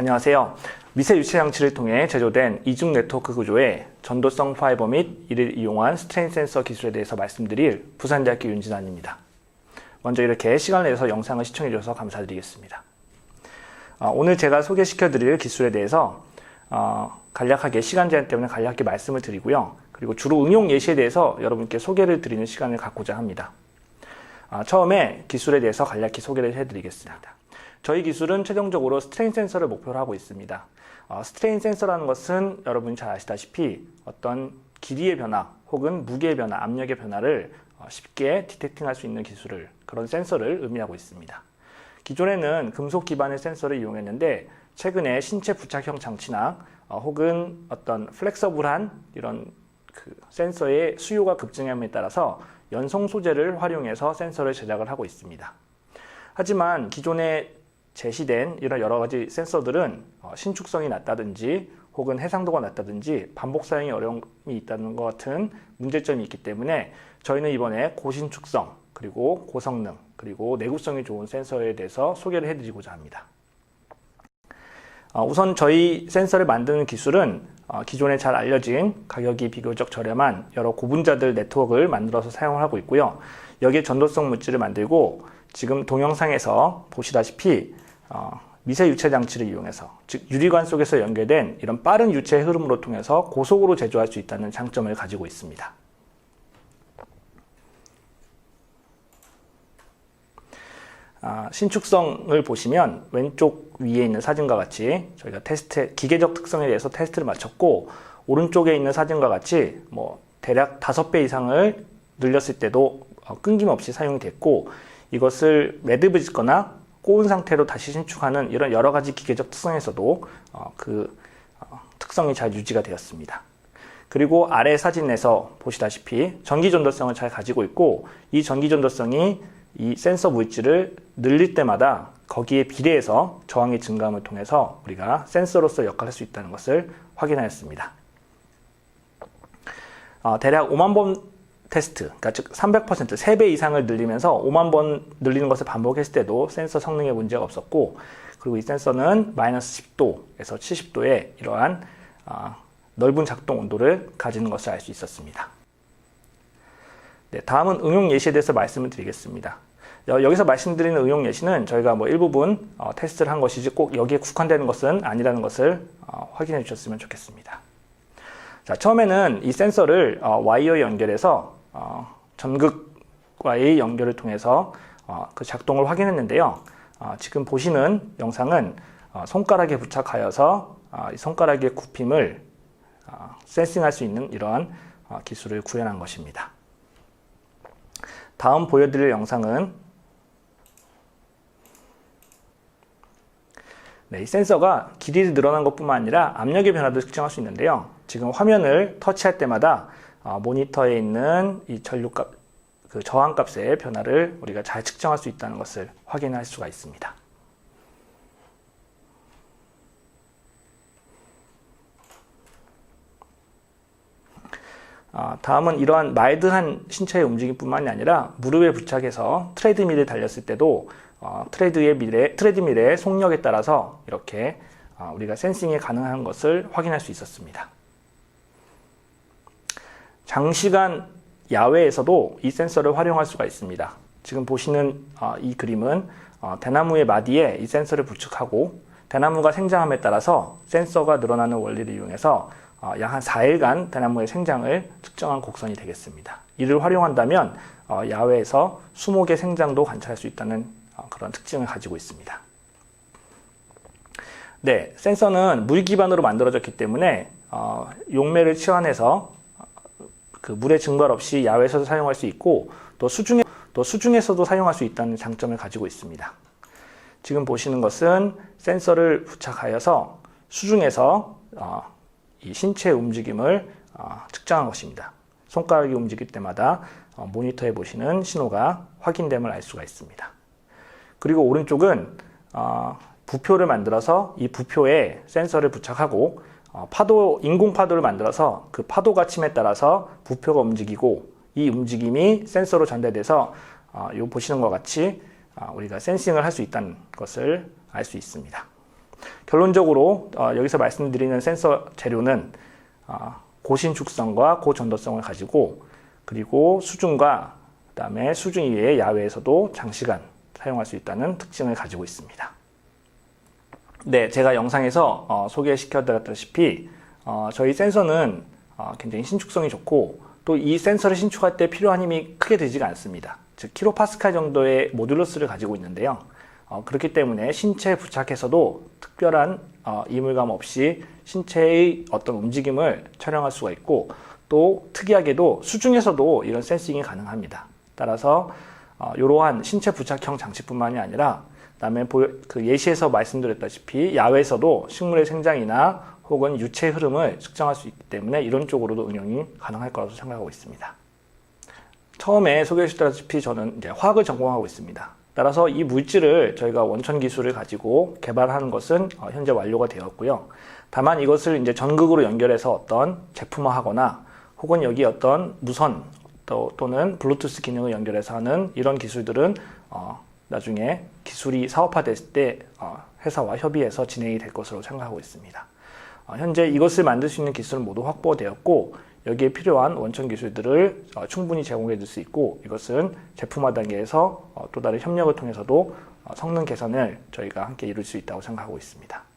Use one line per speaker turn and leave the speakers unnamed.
안녕하세요. 미세 유체 장치를 통해 제조된 이중 네트워크 구조의 전도성 파이버 및 이를 이용한 스트레인 센서 기술에 대해서 말씀드릴 부산대학교 윤진환입니다. 먼저 이렇게 시간을 내서 영상을 시청해 주셔서 감사드리겠습니다. 어, 오늘 제가 소개시켜 드릴 기술에 대해서 어, 간략하게 시간 제한 때문에 간략하게 말씀을 드리고요. 그리고 주로 응용 예시에 대해서 여러분께 소개를 드리는 시간을 갖고자 합니다. 아, 처음에 기술에 대해서 간략히 소개를 해드리겠습니다. 저희 기술은 최종적으로 스트레인 센서를 목표로 하고 있습니다. 어, 스트레인 센서라는 것은 여러분이 잘 아시다시피 어떤 길이의 변화 혹은 무게의 변화, 압력의 변화를 어, 쉽게 디텍팅할 수 있는 기술을 그런 센서를 의미하고 있습니다. 기존에는 금속 기반의 센서를 이용했는데 최근에 신체 부착형 장치나 어, 혹은 어떤 플렉서블한 이런 그 센서의 수요가 급증함에 따라서 연성 소재를 활용해서 센서를 제작을 하고 있습니다. 하지만 기존에 제시된 이런 여러 가지 센서들은 어, 신축성이 낮다든지 혹은 해상도가 낮다든지 반복 사용이 어려움이 있다는 것 같은 문제점이 있기 때문에 저희는 이번에 고신축성 그리고 고성능 그리고 내구성이 좋은 센서에 대해서 소개를 해드리고자 합니다. 어, 우선 저희 센서를 만드는 기술은 어, 기존에 잘 알려진 가격이 비교적 저렴한 여러 고분자들 네트워크를 만들어서 사용을 하고 있고요. 여기에 전도성 물질을 만들고 지금 동영상에서 보시다시피 어, 미세 유체 장치를 이용해서 즉 유리관 속에서 연결된 이런 빠른 유체 흐름으로 통해서 고속으로 제조할 수 있다는 장점을 가지고 있습니다. 아, 신축성을 보시면 왼쪽 위에 있는 사진과 같이 저희가 테스트 기계적 특성에 대해서 테스트를 마쳤고 오른쪽에 있는 사진과 같이 뭐 대략 5배 이상을 늘렸을 때도 어, 끊김없이 사용이 됐고 이것을 매듭을 거나 꼬은 상태로 다시 신축하는 이런 여러 가지 기계적 특성에서도 어, 그 어, 특성이 잘 유지가 되었습니다. 그리고 아래 사진에서 보시다시피 전기 전도성을 잘 가지고 있고 이 전기 전도성이 이 센서 물질을 늘릴 때마다 거기에 비례해서 저항의 증감을 통해서 우리가 센서로서 역할을 할 수 있다는 것을 확인하였습니다. 어, 대략 5만 번 테스트, 그러니까 즉 300%, 3배 이상을 늘리면서 5만 번 늘리는 것을 반복했을 때도 센서 성능에 문제가 없었고 그리고 이 센서는 마이너스 10도에서 70도의 이러한 어, 넓은 작동 온도를 가지는 것을 알 수 있었습니다. 네, 다음은 응용 예시에 대해서 말씀을 드리겠습니다. 여기서 말씀드리는 응용 예시는 저희가 뭐 일부분 어, 테스트를 한 것이지 꼭 여기에 국한되는 것은 아니라는 것을 어, 확인해 주셨으면 좋겠습니다. 자, 처음에는 이 센서를 어, 와이어 연결해서 어, 전극과의 연결을 통해서 어, 그 작동을 확인했는데요. 어, 지금 보시는 영상은 어, 손가락에 부착하여서 어, 이 손가락의 굽힘을 어, 센싱할 수 있는 이러한 어, 기술을 구현한 것입니다. 다음 보여드릴 영상은 네, 이 센서가 길이를 늘어난 것뿐만 아니라 압력의 변화도 측정할 수 있는데요. 지금 화면을 터치할 때마다 어, 모니터에 있는 이 전류값, 그 저항값의 변화를 우리가 잘 측정할 수 있다는 것을 확인할 수가 있습니다. 어, 다음은 이러한 마일드한 신체의 움직임뿐만이 아니라 무릎에 부착해서 트레드밀을 달렸을 때도 어, 트레드의 밀의, 트레드밀의 속력에 따라서 이렇게 어, 우리가 센싱이 가능한 것을 확인할 수 있었습니다. 장시간 야외에서도 이 센서를 활용할 수가 있습니다. 지금 보시는 어, 이 그림은 어, 대나무의 마디에 이 센서를 부착하고 대나무가 생장함에 따라서 센서가 늘어나는 원리를 이용해서 어, 약한 4일간 대나무의 생장을 측정한 곡선이 되겠습니다. 이를 활용한다면 어, 야외에서 수목의 생장도 관찰할 수 있다는 어, 그런 특징을 가지고 있습니다. 네, 센서는 물 기반으로 만들어졌기 때문에 어, 용매를 치환해서 그 물의 증발 없이 야외에서도 사용할 수 있고 또 수중에 또 수중에서도 사용할 수 있다는 장점을 가지고 있습니다. 지금 보시는 것은 센서를 부착하여서 수중에서 어, 이 신체 움직임을 어, 측정한 것입니다. 손가락이 움직일 때마다 어, 모니터에 보시는 신호가 확인됨을 알 수가 있습니다. 그리고 오른쪽은 어, 부표를 만들어서 이 부표에 센서를 부착하고 어, 파도 인공 파도를 만들어서 그 파도 가침에 따라서 부표가 움직이고 이 움직임이 센서로 전달돼서 어, 요 보시는 것 같이 어, 우리가 센싱을 할 수 있다는 것을 알 수 있습니다. 결론적으로 어, 여기서 말씀드리는 센서 재료는 어, 고신축성과 고전도성을 가지고 그리고 수중과 그다음에 수중 이외의 야외에서도 장시간 사용할 수 있다는 특징을 가지고 있습니다. 네, 제가 영상에서 어, 소개시켜드렸다시피 어, 저희 센서는 어, 굉장히 신축성이 좋고 또 이 센서를 신축할 때 필요한 힘이 크게 들지가 않습니다. 즉 킬로파스칼 정도의 모듈러스를 가지고 있는데요. 어, 그렇기 때문에 신체에 부착해서도 특별한 어, 이물감 없이 신체의 어떤 움직임을 촬영할 수가 있고 또 특이하게도 수중에서도 이런 센싱이 가능합니다. 따라서 어, 이러한 신체 부착형 장치뿐만이 아니라 그 다음에 보- 그 예시에서 말씀드렸다시피 야외에서도 식물의 생장이나 혹은 유체 흐름을 측정할 수 있기 때문에 이런 쪽으로도 응용이 가능할 거라고 생각하고 있습니다. 처음에 소개해주셨다시피 저는 이제 화학을 전공하고 있습니다. 따라서 이 물질을 저희가 원천 기술을 가지고 개발하는 것은 어, 현재 완료가 되었고요. 다만 이것을 이제 전극으로 연결해서 어떤 제품화하거나 혹은 여기 어떤 무선 또, 또는 블루투스 기능을 연결해서 하는 이런 기술들은 어, 나중에 기술이 사업화됐을 때 어, 회사와 협의해서 진행이 될 것으로 생각하고 있습니다. 어, 현재 이것을 만들 수 있는 기술은 모두 확보되었고 여기에 필요한 원천 기술들을 어, 충분히 제공해 줄 수 있고 이것은 제품화 단계에서 어, 또 다른 협력을 통해서도 어, 성능 개선을 저희가 함께 이룰 수 있다고 생각하고 있습니다.